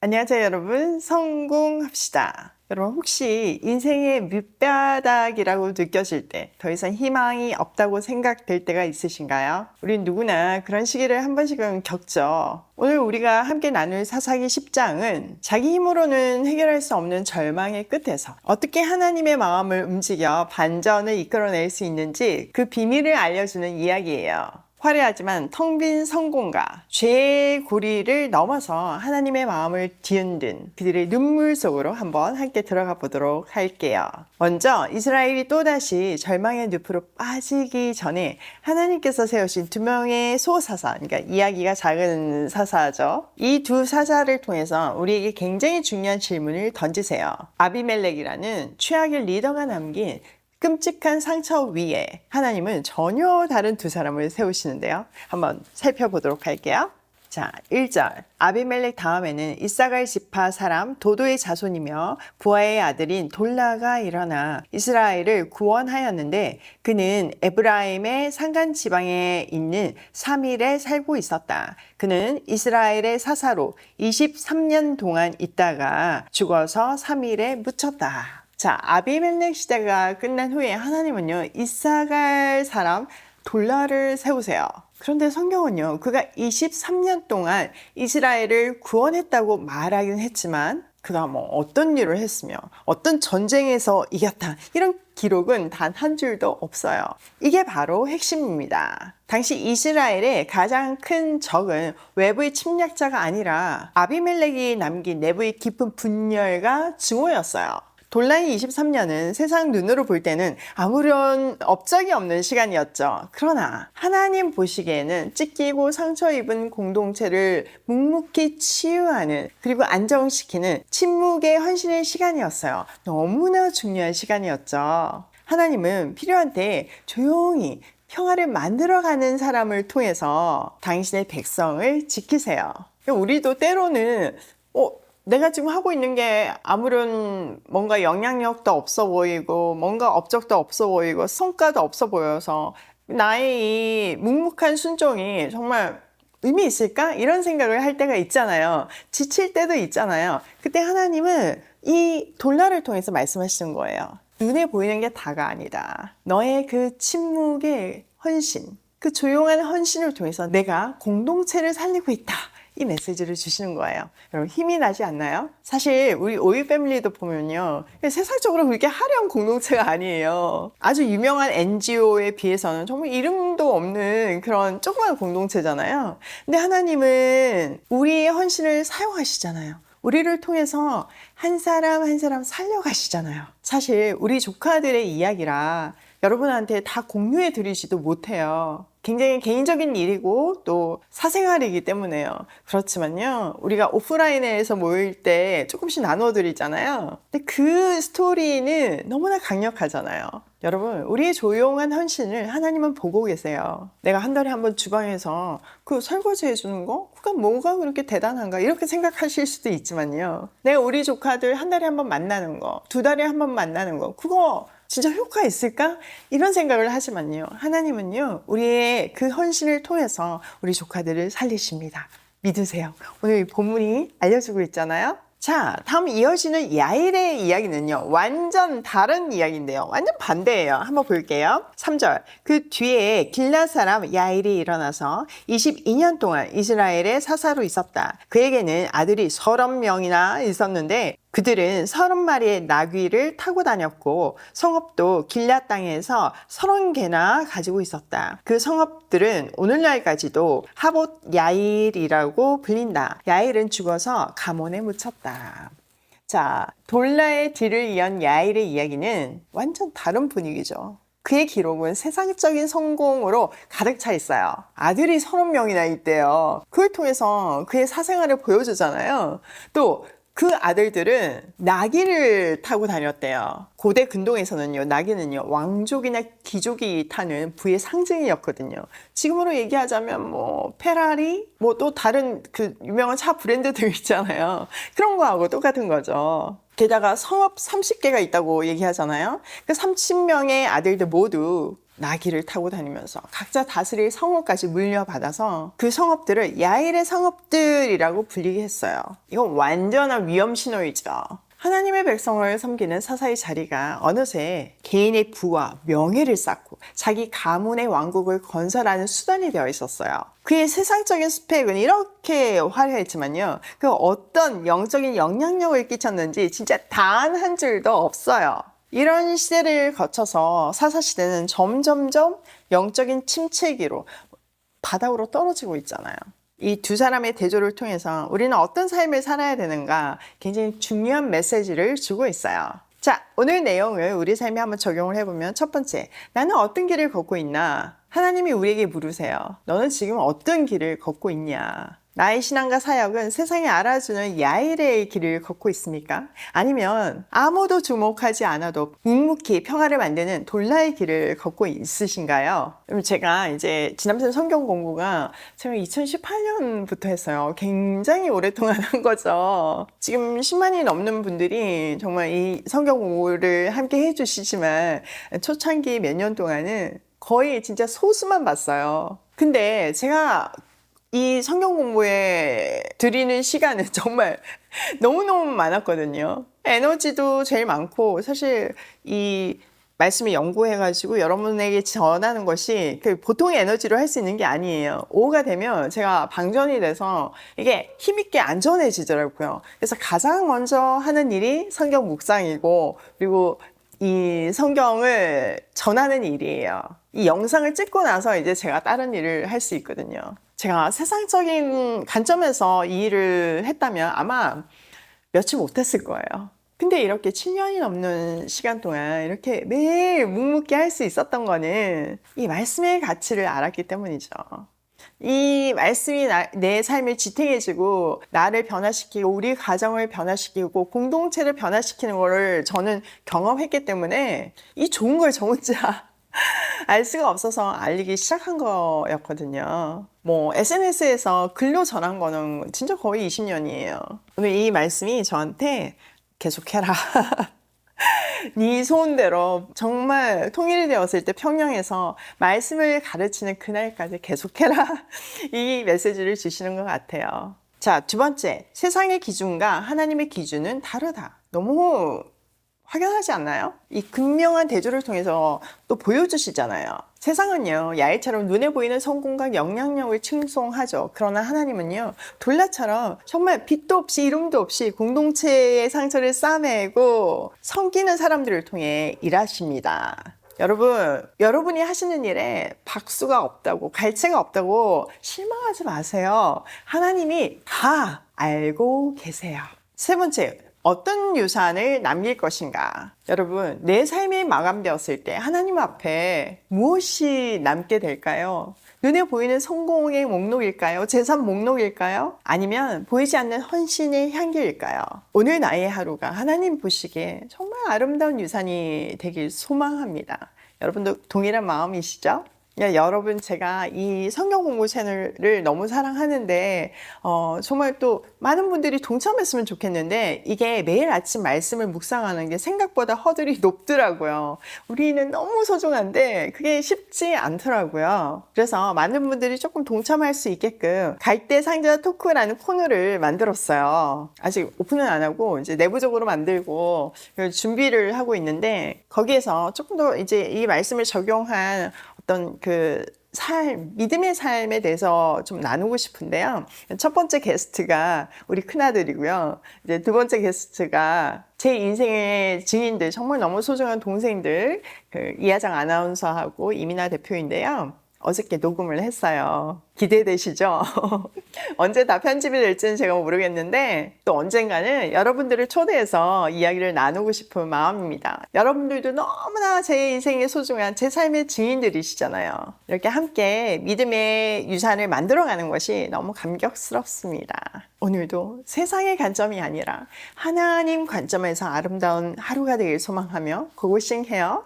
안녕하세요, 여러분. 성공합시다. 여러분, 혹시 인생의 밑바닥이라고 느껴질 때 더 이상 희망이 없다고 생각될 때가 있으신가요? 우린 누구나 그런 시기를 한 번씩은 겪죠. 오늘 우리가 함께 나눌 사사기 10장은 자기 힘으로는 해결할 수 없는 절망의 끝에서 어떻게 하나님의 마음을 움직여 반전을 이끌어낼 수 있는지 그 비밀을 알려주는 이야기예요. 화려하지만 텅 빈 성공과 죄의 고리를 넘어서 하나님의 마음을 뒤흔든 그들의 눈물 속으로 한번 함께 들어가 보도록 할게요. 먼저 이스라엘이 또다시 절망의 늪으로 빠지기 전에 하나님께서 세우신 두 명의 소사사, 그러니까 이야기가 작은 사사죠. 이 두 사사를 통해서 우리에게 굉장히 중요한 질문을 던지세요. 아비멜렉이라는 최악의 리더가 남긴 끔찍한 상처 위에 하나님은 전혀 다른 두 사람을 세우시는데요. 한번 살펴보도록 할게요. 자, 1절. 아비멜렉 다음에는 이사갈 지파 사람 도도의 자손이며 부하의 아들인 돌라가 일어나 이스라엘을 구원하였는데 그는 에브라임의 산간 지방에 있는 사밀에 살고 있었다. 그는 이스라엘의 사사로 23년 동안 있다가 죽어서 사밀에 묻혔다. 자, 아비멜렉 시대가 끝난 후에 하나님은요, 이사갈 사람 돌라를 세우세요. 그런데 성경은요, 그가 23년 동안 이스라엘을 구원했다고 말하긴 했지만, 그가 뭐 어떤 일을 했으며, 어떤 전쟁에서 이겼다. 이런 기록은 단 한 줄도 없어요. 이게 바로 핵심입니다. 당시 이스라엘의 가장 큰 적은 외부의 침략자가 아니라 아비멜렉이 남긴 내부의 깊은 분열과 증오였어요. 돌라이 23년은 세상 눈으로 볼 때는 아무런 업적이 없는 시간이었죠. 그러나 하나님 보시기에는 찢기고 상처 입은 공동체를 묵묵히 치유하는 그리고 안정시키는 침묵의 헌신의 시간이었어요. 너무나 중요한 시간이었죠. 하나님은 필요한 때 조용히 평화를 만들어가는 사람을 통해서 당신의 백성을 지키세요. 우리도 때로는 어, 내가 지금 하고 있는 게 아무런 뭔가 영향력도 없어 보이고 뭔가 업적도 없어 보이고 성과도 없어 보여서 나의 이 묵묵한 순종이 정말 의미 있을까? 이런 생각을 할 때가 있잖아요. 지칠 때도 있잖아요. 그때 하나님은 이 돌라를 통해서 말씀하시는 거예요. 눈에 보이는 게 다가 아니다. 너의 그 침묵의 헌신, 그 조용한 헌신을 통해서 내가 공동체를 살리고 있다. 이 메시지를 주시는 거예요. 여러분 힘이 나지 않나요? 사실 우리 오이 패밀리도 보면요. 세상적으로 그렇게 화려한 공동체가 아니에요. 아주 유명한 NGO에 비해서는 정말 이름도 없는 그런 조그만 공동체잖아요. 근데 하나님은 우리의 헌신을 사용하시잖아요. 우리를 통해서 한 사람 한 사람 살려가시잖아요. 사실 우리 조카들의 이야기라 여러분한테 다 공유해 드리지도 못해요. 굉장히 개인적인 일이고 또 사생활이기 때문에요. 그렇지만요. 우리가 오프라인에서 모일 때 조금씩 나눠 드리잖아요. 근데 그 스토리는 너무나 강력하잖아요. 여러분, 우리의 조용한 헌신을 하나님은 보고 계세요. 내가 한 달에 한 번 주방에서 그 설거지 해주는 거? 그가 뭐가 그렇게 대단한가? 이렇게 생각하실 수도 있지만요. 내가 우리 조카들 한 달에 한 번 만나는 거, 두 달에 한 번 만나는 거, 그거 진짜 효과 있을까? 이런 생각을 하지만요. 하나님은요, 우리의 그 헌신을 통해서 우리 조카들을 살리십니다. 믿으세요. 오늘 본문이 알려주고 있잖아요. 자, 다음 이어지는 야일의 이야기는요, 완전 다른 이야기인데요. 완전 반대예요. 한번 볼게요. 3절. 그 뒤에 길라 사람 야일이 일어나서 22년 동안 이스라엘의 사사로 있었다. 그에게는 아들이 30명이나 있었는데, 그들은 서른 마리의 나귀를 타고 다녔고 성읍도 길라 땅에서 서른 개나 가지고 있었다. 그 성읍들은 오늘날까지도 하봇 야일이라고 불린다. 야일은 죽어서 가몬에 묻혔다. 자, 돌라의 뒤를 이은 야일의 이야기는 완전 다른 분위기죠. 그의 기록은 세상적인 성공으로 가득 차 있어요. 아들이 서른 명이나 있대요. 그걸 통해서 그의 사생활을 보여주잖아요. 또 그 아들들은 나귀를 타고 다녔대요. 고대 근동에서는요, 나귀는요, 왕족이나 귀족이 타는 부의 상징이었거든요. 지금으로 얘기하자면 뭐, 페라리, 뭐 또 다른 그 유명한 차 브랜드들 있잖아요. 그런 거하고 똑같은 거죠. 게다가 성읍 30개가 있다고 얘기하잖아요. 그 30명의 아들들 모두 나귀를 타고 다니면서 각자 다스릴 성읍까지 물려받아서 그 성읍들을 야일의 성읍들이라고 불리게 했어요. 이건 완전한 위험 신호이죠. 하나님의 백성을 섬기는 사사의 자리가 어느새 개인의 부와 명예를 쌓고 자기 가문의 왕국을 건설하는 수단이 되어 있었어요. 그의 세상적인 스펙은 이렇게 화려했지만요. 그 어떤 영적인 영향력을 끼쳤는지 진짜 단 한 줄도 없어요. 이런 시대를 거쳐서 사사시대는 점점점 영적인 침체기로 바닥으로 떨어지고 있잖아요. 이 두 사람의 대조를 통해서 우리는 어떤 삶을 살아야 되는가 굉장히 중요한 메시지를 주고 있어요. 자, 오늘 내용을 우리 삶에 한번 적용을 해보면 첫 번째, 나는 어떤 길을 걷고 있나? 하나님이 우리에게 물으세요. 너는 지금 어떤 길을 걷고 있냐? 나의 신앙과 사역은 세상에 알아주는 야일의 길을 걷고 있습니까? 아니면 아무도 주목하지 않아도 묵묵히 평화를 만드는 돌라의 길을 걷고 있으신가요? 제가 이제 지난번 성경 공부가 제가 2018년부터 했어요. 굉장히 오랫동안 한 거죠. 지금 10만이 넘는 분들이 정말 이 성경 공부를 함께 해주시지만 초창기 몇 년 동안은 거의 진짜 소수만 봤어요. 근데 제가 이 성경 공부에 드리는 시간은 정말 너무너무 많았거든요. 에너지도 제일 많고, 사실 이 말씀을 연구해가지고 여러분에게 전하는 것이 그 보통의 에너지로 할 수 있는 게 아니에요. 오후가 되면 제가 방전이 돼서 이게 힘있게 안 전해지더라고요. 그래서 가장 먼저 하는 일이 성경 묵상이고, 그리고 이 성경을 전하는 일이에요. 이 영상을 찍고 나서 이제 제가 다른 일을 할 수 있거든요. 제가 세상적인 관점에서 이 일을 했다면 아마 며칠 못했을 거예요. 근데 이렇게 7년이 넘는 시간 동안 이렇게 매일 묵묵히 할 수 있었던 거는 이 말씀의 가치를 알았기 때문이죠. 이 말씀이 나, 내 삶을 지탱해주고 나를 변화시키고 우리 가정을 변화시키고 공동체를 변화시키는 거를 저는 경험했기 때문에 이 좋은 걸 저 혼자 알 수가 없어서 알리기 시작한 거였거든요. 뭐 SNS에서 글로 전한 거는 진짜 거의 20년이에요. 오늘 이 말씀이 저한테 계속해라. 네 소원대로 정말 통일이 되었을 때 평양에서 말씀을 가르치는 그날까지 계속해라. 이 메시지를 주시는 것 같아요. 자, 두 번째. 세상의 기준과 하나님의 기준은 다르다. 너무 확연하지 않나요? 이 극명한 대조를 통해서 또 보여주시잖아요. 세상은요, 야일처럼 눈에 보이는 성공과 영향력을 칭송하죠. 그러나 하나님은요, 돌라처럼 정말 빛도 없이 이름도 없이 공동체의 상처를 싸매고 섬기는 사람들을 통해 일하십니다. 여러분, 여러분이 하시는 일에 박수가 없다고, 갈채가 없다고 실망하지 마세요. 하나님이 다 알고 계세요. 세 번째, 어떤 유산을 남길 것인가? 여러분, 내 삶이 마감되었을 때 하나님 앞에 무엇이 남게 될까요? 눈에 보이는 성공의 목록일까요? 재산 목록일까요? 아니면 보이지 않는 헌신의 향기일까요? 오늘 나의 하루가 하나님 보시기에 정말 아름다운 유산이 되길 소망합니다. 여러분도 동일한 마음이시죠? 야, 여러분 제가 이 성경 공부 채널을 너무 사랑하는데 어, 정말 또 많은 분들이 동참했으면 좋겠는데 이게 매일 아침 말씀을 묵상하는 게 생각보다 허들이 높더라고요. 우리는 너무 소중한데 그게 쉽지 않더라고요. 그래서 많은 분들이 조금 동참할 수 있게끔 갈대 상자 토크라는 코너를 만들었어요. 아직 오픈은 안 하고 이제 내부적으로 만들고 준비를 하고 있는데 거기에서 조금 더 이제 이 말씀을 적용한 어떤 그 삶, 믿음의 삶에 대해서 좀 나누고 싶은데요. 첫 번째 게스트가 우리 큰아들이고요. 이제 두 번째 게스트가 제 인생의 증인들, 정말 너무 소중한 동생들, 그 이하장 아나운서하고 이민아 대표인데요. 어저께 녹음을 했어요. 기대되시죠? 언제 다 편집이 될지는 제가 모르겠는데 또 언젠가는 여러분들을 초대해서 이야기를 나누고 싶은 마음입니다. 여러분들도 너무나 제 인생의 소중한 제 삶의 증인들이시잖아요. 이렇게 함께 믿음의 유산을 만들어가는 것이 너무 감격스럽습니다. 오늘도 세상의 관점이 아니라 하나님 관점에서 아름다운 하루가 되길 소망하며 고고싱 해요.